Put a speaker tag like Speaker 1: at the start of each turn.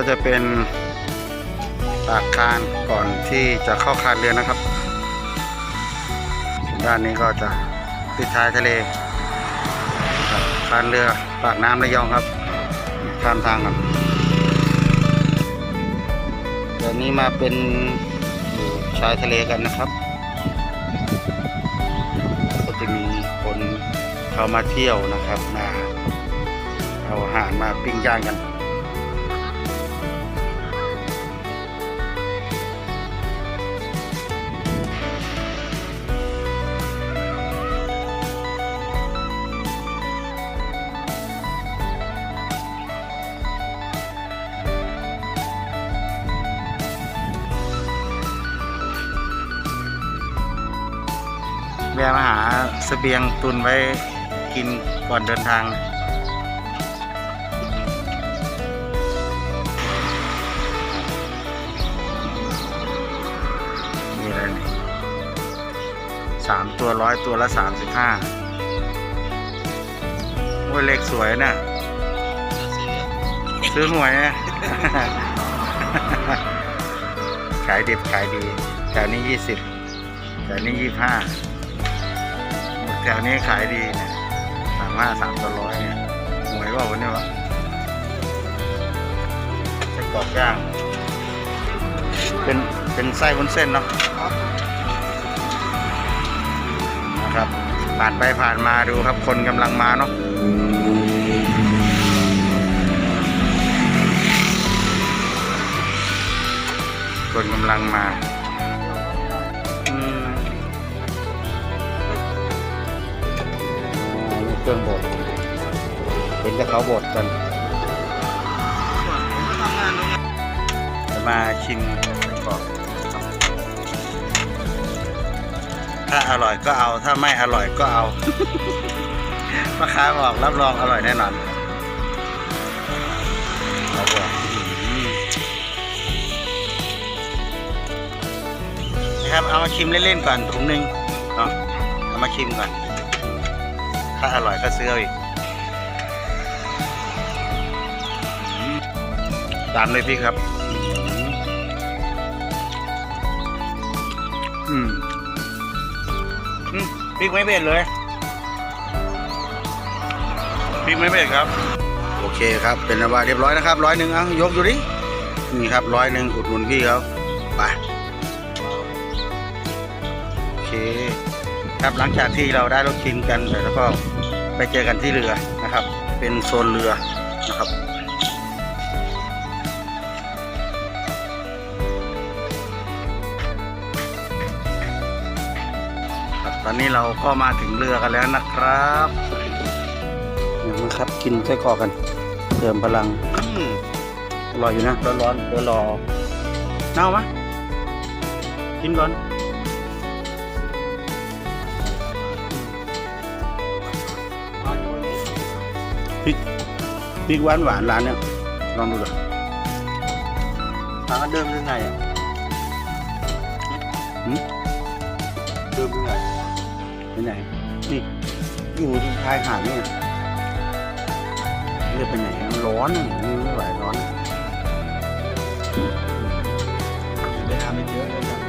Speaker 1: ก็จะเป็นปากคานก่อนที่จะเข้าคานเรือนะครับ ด้านนี้ก็จะติดชายทะเลคานเรือปากน้ำระยองครับข้ามทางกันเดี๋ยวนี้มาเป็นอยู่ชายทะเลกันนะครับ ก็จะมีคนเข้ามาเที่ยวนะครับมาเอาอาหารมาปิ้งย่างกัน แวะมาหาเสบียงตุนไว้กินก่อนเดินทาง นี่อะไรนี่สามตัวร้อยตัวละสามสิบห้าโอ้ยเลขสวยนะซื้อหวยนะขายดิบขายดีแถวนี้ยี่สิบแถวนี้ยี่ห้า แถวนี้ขายดีเนี่ยสามห้าสามตัวร้อยเนี่ยหวยว่าวันนี้วะไส้กรอกย่าง เป็นเป็นไส้วุ้นเส้นเนาะนะครับ ผ่านไปผ่านมาดูครับคนกำลังมาเนาะคนกำลังมา เครื่องบดเห็นแต่เขาบดกันจะมาชิมกรอกถ้าอร่อยก็เอาถ้าไม่อร่อยก็เอาพ่อค้าบอกรับรองอร่อยแน่นอนเราบอกนะครับเอามาชิมเล่นๆก่อนถุงหนึ่งเอามาชิมก่อน ถ้าอร่อยก็ซื้อเอาอีกอืมตามเลยพี่ครับอืมอืมพริกไม่เผ็ดเลยพริกไม่เผ็ดครับ โอเคครับ เป็นอันว่าเรียบร้อยนะครับร้อยหนึ่งเอายกดูดินี่ครับร้อยหนึ่งอุดหนุนพี่เขาไปโอเค ครับหลังจากที่เราได้รถชิ้นกันแล้วก็ไปเจอกันที่เรือนะครับ เป็นโซนเรือนะครับครับตอนนี้เราก็มาถึงเรือกันแล้วนะครับเดี๋ยวมาครับกินไส้กรอกกันเติมพลังอืมอร่อยอยู่นะร้อนๆเดี๋ยวรอเน่าไหมกินก่อน ริกพริกหวานหวานร้านเนี้ยลองดูเลยทางก็เดิมยังไงอะเดิมยังไงเป็นไงนี่อยู่ที่ชายหาดเนี่ยเลือดไปไหร้อนไม่ไหวร้อนได้ทำไปเยอะเลยนะ